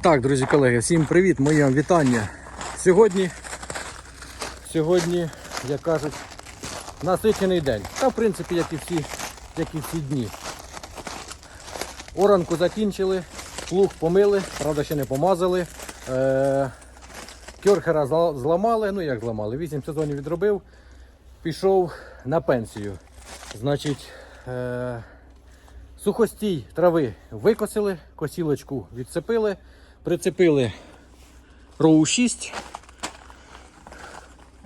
Так, друзі колеги, всім привіт, моє вам вітання. Сьогодні, сьогодні, як кажуть, насичений день. Та в принципі, як і всі, як і всі дні. Оранку закінчили, плуг помили, правда ще не помазали. Е- Кьорхера зламали, ну як зламали, 8 сезонів відробив, пішов на пенсію. Значить, е- Сухостій трави викосили, косілочку відцепили, прицепили роу 6.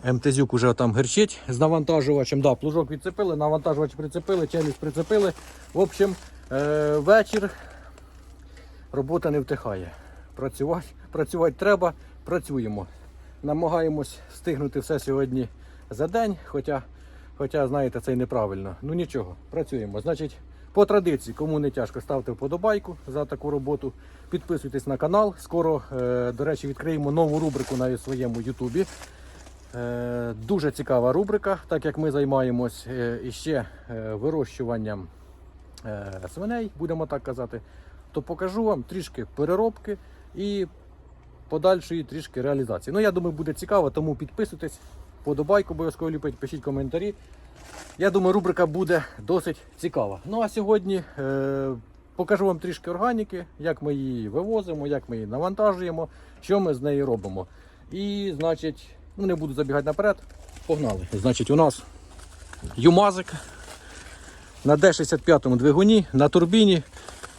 МТЗюк уже там герчить з навантажувачем. Да, плужок відцепили, навантажувач прицепили, челюсть прицепили. В общем, е- вечір робота не втихає. Працювати, працювати треба, працюємо. Намагаємось встигнути все сьогодні за день, хоча, хоча знаєте, це й неправильно. Ну нічого, працюємо. Значить, по традиції, кому не тяжко, ставте вподобайку за таку роботу. Підписуйтесь на канал. Скоро, е, до речі, відкриємо нову рубрику на своєму Ютубі. Е, Дуже цікава рубрика, так як ми займаємось е, іще вирощуванням свиней, будемо так казати, то покажу вам трішки переробки і подальшої трішки реалізації. Ну, я думаю, буде цікаво, тому підписуйтесь, подобайку обов'язково ліпить, пишіть коментарі. Я думаю, рубрика буде досить цікава. Ну а сьогодні е, покажу вам трішки органіки, як ми її вивозимо, як ми її навантажуємо, що ми з нею робимо. І, значить, ну не буду забігати наперед. Погнали. Значить, у нас юмазик на D65 двигуні, на турбіні.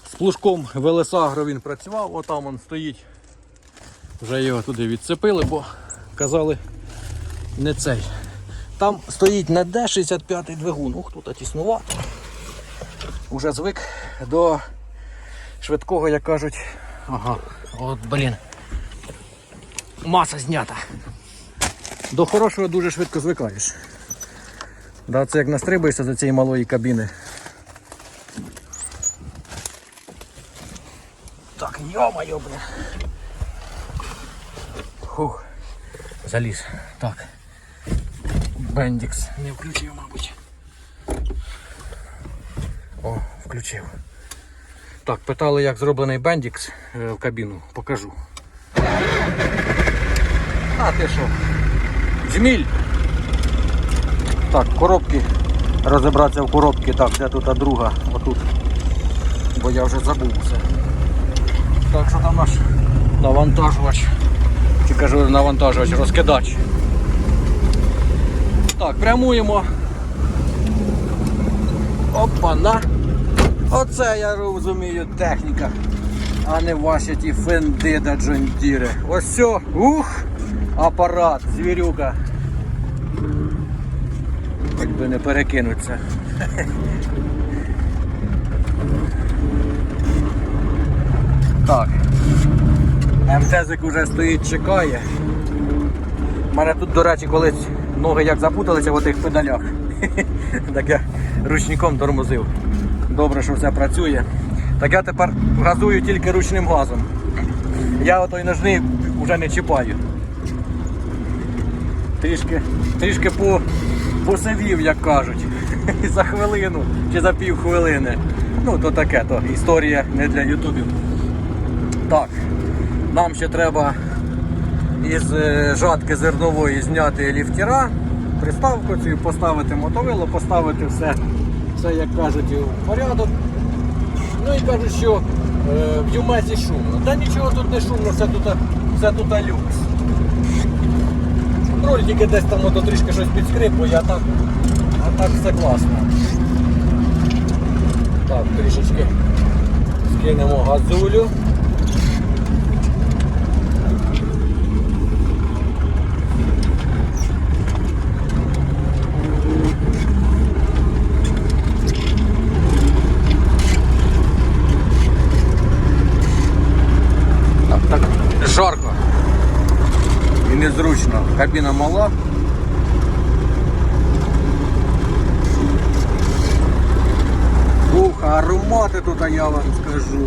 З плужком Велесагро він працював, отам він стоїть. Вже його туди відцепили, бо казали не цей. Там стоїть на D65 двигун. Ух, тут тіснувато. Уже звик до швидкого, як кажуть. Ага, от блін. Маса знята. До хорошого дуже швидко звикаєш. Да, це як настрибаєшся за цієї малої кабіни. Так, йо-моє, блін. Фух, заліз. Так. Бендікс не включив, мабуть. О, включив. Так, питали, як зроблений бендікс е, в кабіну. Покажу. А ти що? Джміль. Так, коробки. Розібратися в коробки. Так, де тут а друга? Отут. Бо я вже забув все. Так, що там наш навантажувач. Чи кажу навантажувач, розкидач. Так, прямуємо. Опа-на. Оце я розумію техніка. А не ваші ті фенди да джондіри. Ось все. Ух! Апарат, звірюка. Хоч би не перекинуться. Так. МТЗик уже стоїть, чекає. У мене тут, до речі, колись ноги як запуталися в отих педалях. так я ручником тормозив. Добре, що все працює. Так я тепер газую тільки ручним газом. Я отой ножний вже не чіпаю. Трішки, трішки по, посивів, як кажуть. за хвилину чи за пів хвилини. Ну, то таке, то історія не для ютубів. Так, нам ще треба із е, жатки зернової зняти ліфтера, приставку цю, поставити мотовило, поставити все, все, як кажуть, у порядок. Ну і кажуть, що е, в Юмезі шумно. Та нічого тут не шумно, все тут, все тут люкс. Роль тільки десь там ото трішки щось підскрипує, а так, а так все класно. Так, трішечки скинемо газулю. Незручно. Кабіна мала. Ух, аромати тут, а я вам скажу.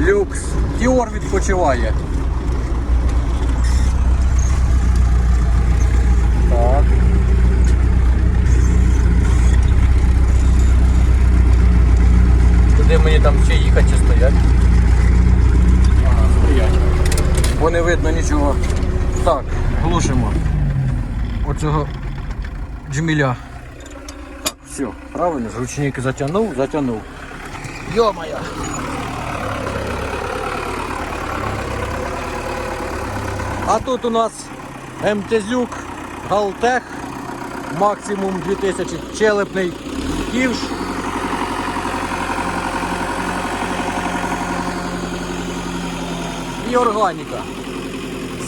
Люкс. Діор відпочиває. Так. Куди мені там ще їхати чи стоять? Ага, стоять. бо не видно нічого. Так, глушимо. Оцього джміля. Так, все, правильно, зручник затягнув, затягнув. Йо-моє! А тут у нас МТЗюк Галтех, максимум 2000 челепний ківш. І органіка.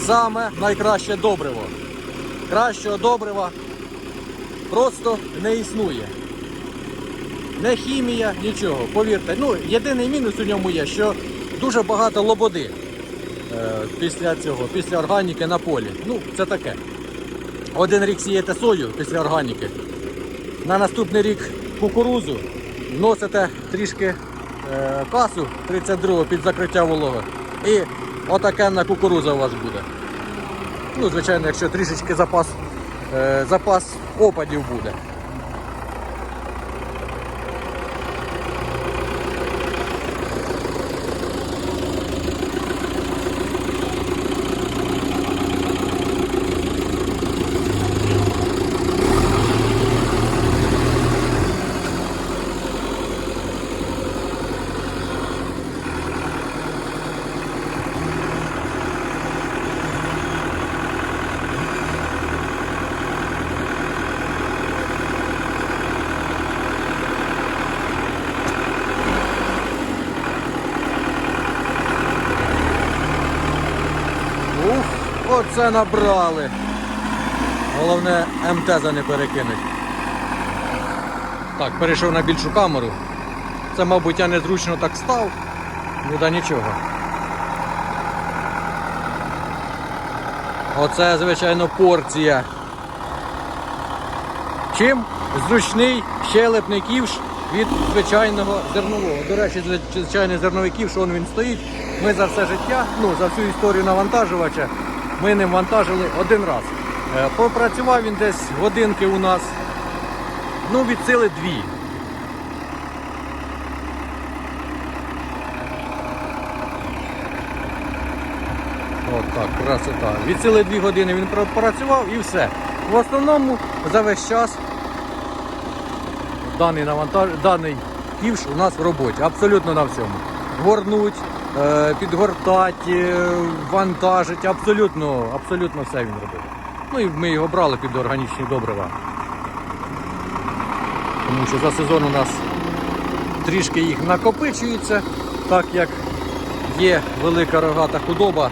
Саме найкраще добриво. Кращого добрива просто не існує. Не хімія, нічого. Повірте. Ну, єдиний мінус у ньому є, що дуже багато лободи е, після цього, після органіки на полі. Ну, це таке. Один рік сієте сою після органіки. На наступний рік кукурузу вносите трішки е, касу 32 під закриття вологи. І отакенна кукуруза у вас буде. Ну, звичайно, якщо трішечки запас, е, запас опадів буде. Ух, оце набрали. Головне МТЗа не перекинуть. Так, перейшов на більшу камеру. Це, мабуть, я незручно так став. Ну нічого. Оце, звичайно, порція. Чим? Зручний щелепний ківш від звичайного зернового. До речі, зв- звичайний зерновий ківш, он він стоїть. Ми за все життя, ну за всю історію навантажувача, ми ним вантажили один раз. Е, Попрацював він десь годинки у нас. Ну, від сили дві. От так, красота. Від сили дві години він пропрацював і все. В основному за весь час даний навантаж... даний ківш у нас в роботі. Абсолютно на всьому. Горнуть, е, підгортать, е, вантажить, абсолютно, абсолютно все він робить. Ну і ми його брали під органічні добрива. Тому що за сезон у нас трішки їх накопичується, так як є велика рогата худоба.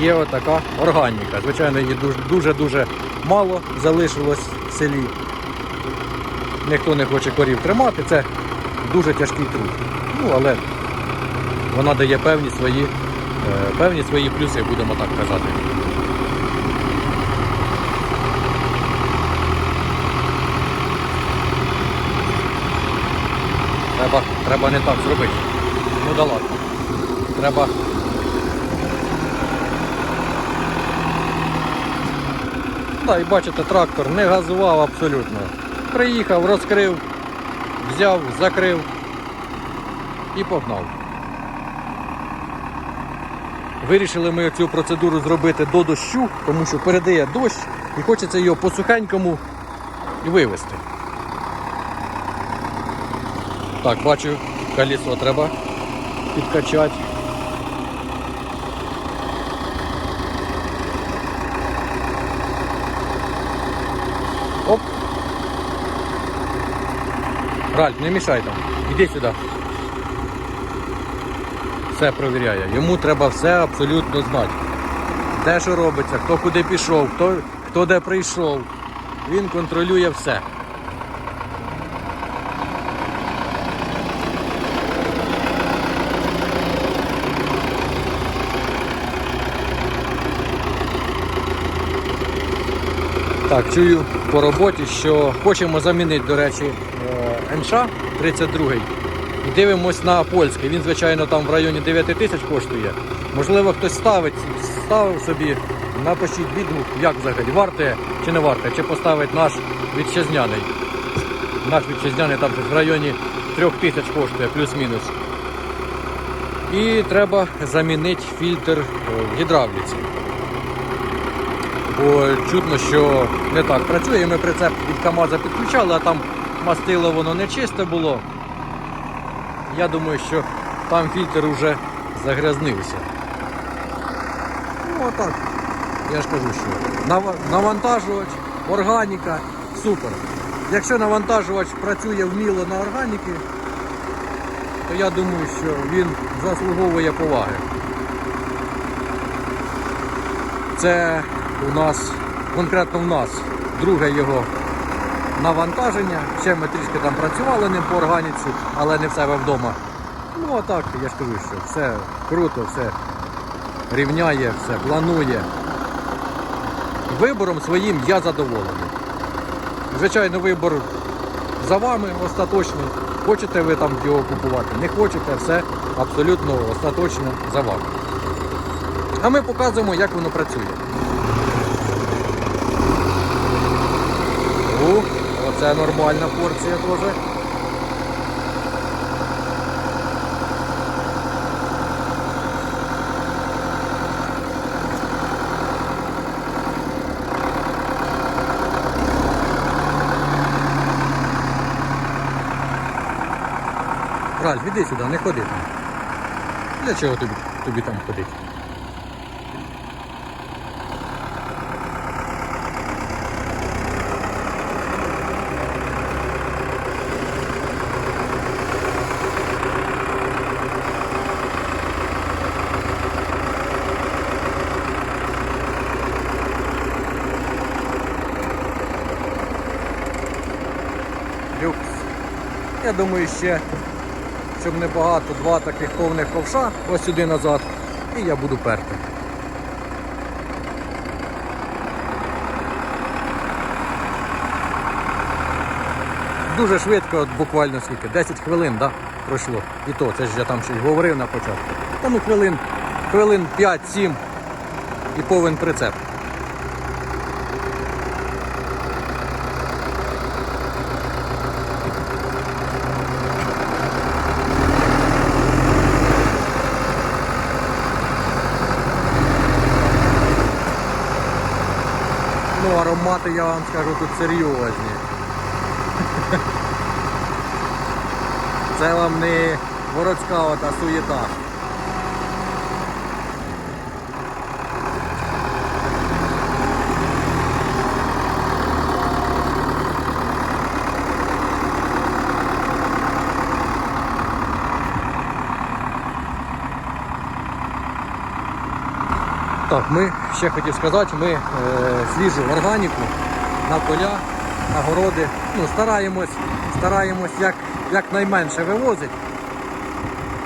Є отака органіка. Звичайно, її дуже- дуже-дуже мало залишилось в селі. Ніхто не хоче корів тримати, це дуже тяжкий труд. Ну, але вона дає певні свої, е, певні свої плюси, будемо так казати. Треба, треба не так зробити. Ну да ладно. Треба Да, і бачите, трактор не газував абсолютно. Приїхав, розкрив, взяв, закрив і погнав. Вирішили ми цю процедуру зробити до дощу, тому що передає дощ і хочеться його по сухенькому і вивезти. Так, бачу, колесо треба підкачати. Ральф, не мішай там. Іди сюди. Все провіряє. Йому треба все абсолютно знати. Де що робиться, хто куди пішов, хто, хто де прийшов. Він контролює все. Так, чую по роботі, що хочемо замінити, до речі, НШ 32 і дивимось на польський. Він, звичайно, там в районі 9 тисяч коштує. Можливо, хтось ставить, ставив собі, напишіть відгук, як взагалі, варте чи не варте, чи поставить наш вітчизняний. Наш вітчизняний там в районі 3 тисяч коштує, плюс-мінус. І треба замінити фільтр е, в гідравліці. Бо чутно, що не так працює. Ми прицеп від КАМАЗа підключали, а там мастило воно не чисте було. Я думаю, що там фільтр вже загрязнився. Ну отак. Я ж кажу, що нав- навантажувач, органіка, супер. Якщо навантажувач працює вміло на органіки, то я думаю, що він заслуговує поваги. Це у нас, конкретно в нас, друге його навантаження. Ще ми трішки там працювали ним по органіці, але не в себе вдома. Ну а так, я ж кажу, що все круто, все рівняє, все планує. Вибором своїм я задоволений. Звичайно, вибор за вами остаточний. Хочете ви там його купувати, не хочете, все абсолютно остаточно за вами. А ми показуємо, як воно працює. О, оце нормальна порція теж. Ральф, іди сюди, не ходи там. Для чого тобі, тобі там ходити? Люкс. Я думаю, ще, щоб не багато, два таких повних ковша ось сюди назад, і я буду перти. Дуже швидко, буквально скільки, 10 хвилин да, пройшло. І то, це ж я там й говорив на початку. Та ну хвилин, хвилин 5-7 і повен прицеп. Ну, аромати, я вам скажу, тут серйозні. Це вам не городська ота суєта. Так, ми ще хотів сказати, ми е, свіжу органіку на поля, на городи. Ну, стараємось, стараємось як, якнайменше вивозити.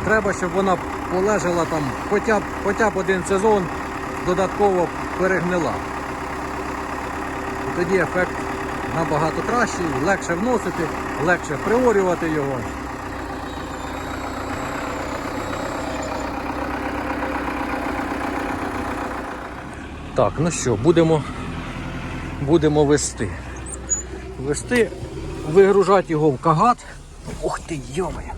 Треба, щоб вона полежала там хоча б, хоча б один сезон, додатково перегнила. Тоді ефект набагато кращий, легше вносити, легше приорювати його. Так, ну що, будемо, будемо вести. Вести, вигружати його в кагат. Ух ти, йомає.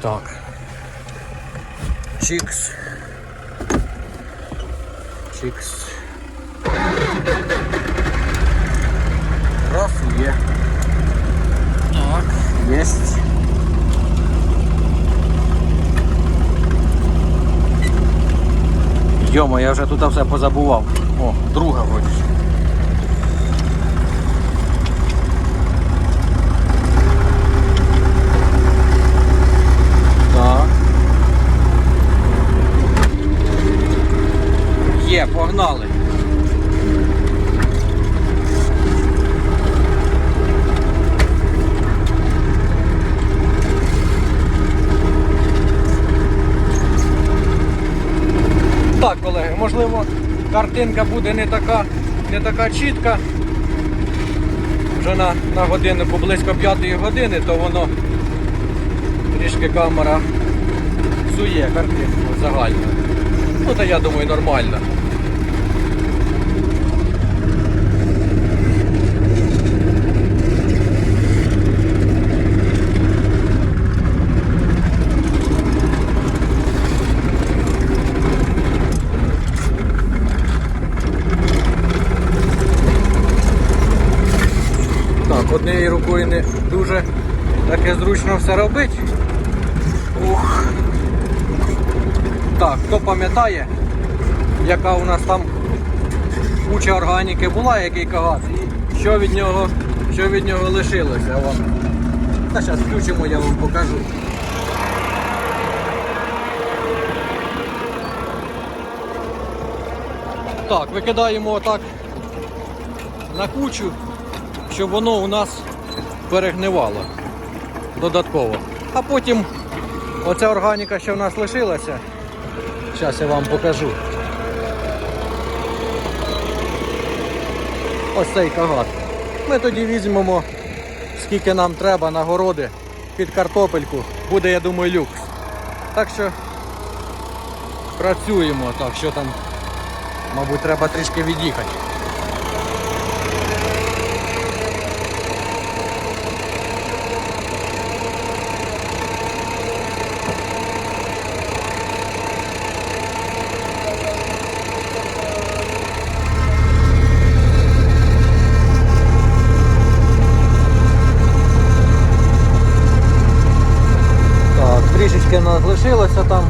Так. Чікс. Чікс. Раз є. Так, єсть. Йома, я вже тут все позабував. О, друга вроді. Так. Є, погнали. Так, колеги, можливо, картинка буде не така, не така чітка. Вже на, на годиннику близько п'ятої години, то воно трішки камера псує картинку загально. Ну, та я думаю, нормально. Так, однією рукою не дуже таке зручно все робити. Ух. Так, хто пам'ятає, яка у нас там куча органіки була, який кагаз, і що від нього, що від нього лишилося вам. Та зараз включимо, я вам покажу. Так, викидаємо отак на кучу, щоб воно у нас перегнивало додатково. А потім оця органіка, що в нас лишилася, зараз я вам покажу. Ось цей кагат. Ми тоді візьмемо, скільки нам треба нагороди під картопельку. Буде, я думаю, люкс. Так що працюємо. Так, що там, мабуть, треба трішки від'їхати. Так, трішечки нас там.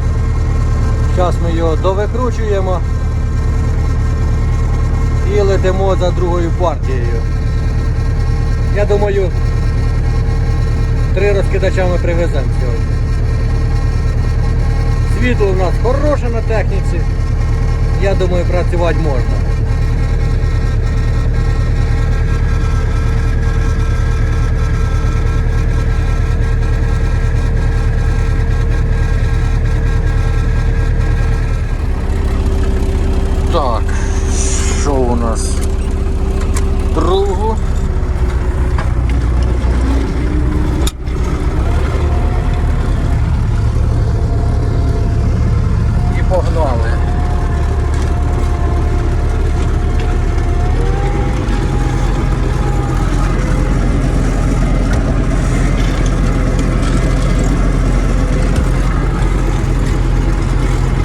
Зараз ми його довикручуємо і летимо за другою партією. Я думаю, три розкидача ми привеземо сьогодні. Світло у нас хороше на техніці. Я думаю, працювати можна. Так, що у нас? Другу. І погнали.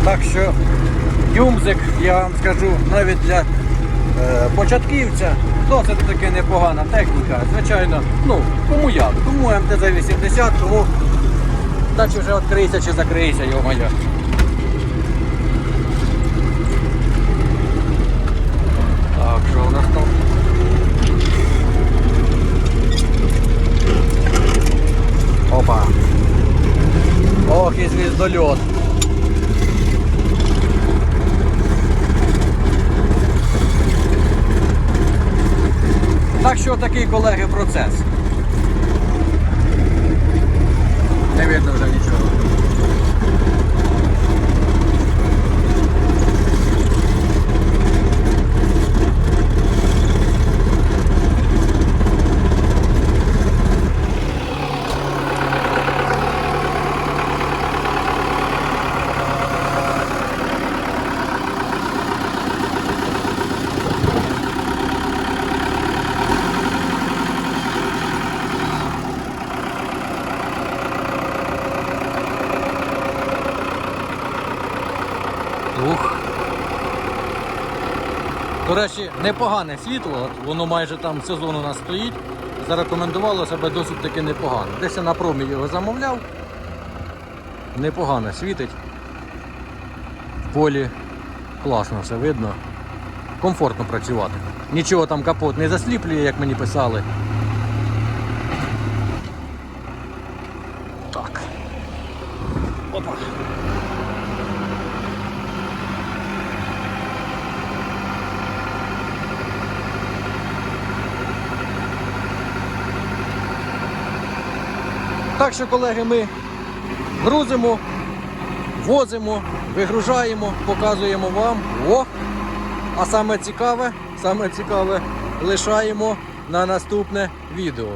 Так що Юмзик, я скажу, навіть для е, початківця досить таки непогана техніка. Звичайно, ну, кому як, кому МТЗ-80, кому та чи вже відкриється чи закриється, його моє. Так, що у нас там? Опа. Ох, і звіздольот. Так що такий, колеги, процес. Не видно вже нічого. Ух. До речі, непогане світло, воно майже там сезон у нас стоїть. Зарекомендувало себе досить таки непогано. Десь я на промі його замовляв. Непогано світить. В полі класно все видно. Комфортно працювати. Нічого там капот не засліплює, як мені писали. Так колеги, ми грузимо, возимо, вигружаємо, показуємо вам. О! А саме цікаве, саме цікаве лишаємо на наступне відео.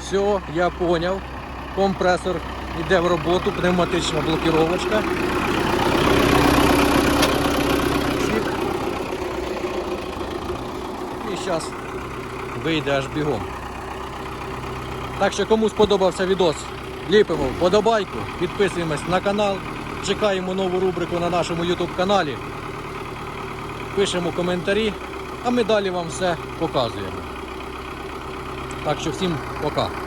Все, я поняв. Компресор йде в роботу, пневматична блокіровочка. І зараз вийде аж бігом. Так що кому сподобався відос, ліпимо вподобайку, підписуємось на канал, чекаємо нову рубрику на нашому YouTube каналі. Пишемо коментарі, а ми далі вам все показуємо. Так що всім пока.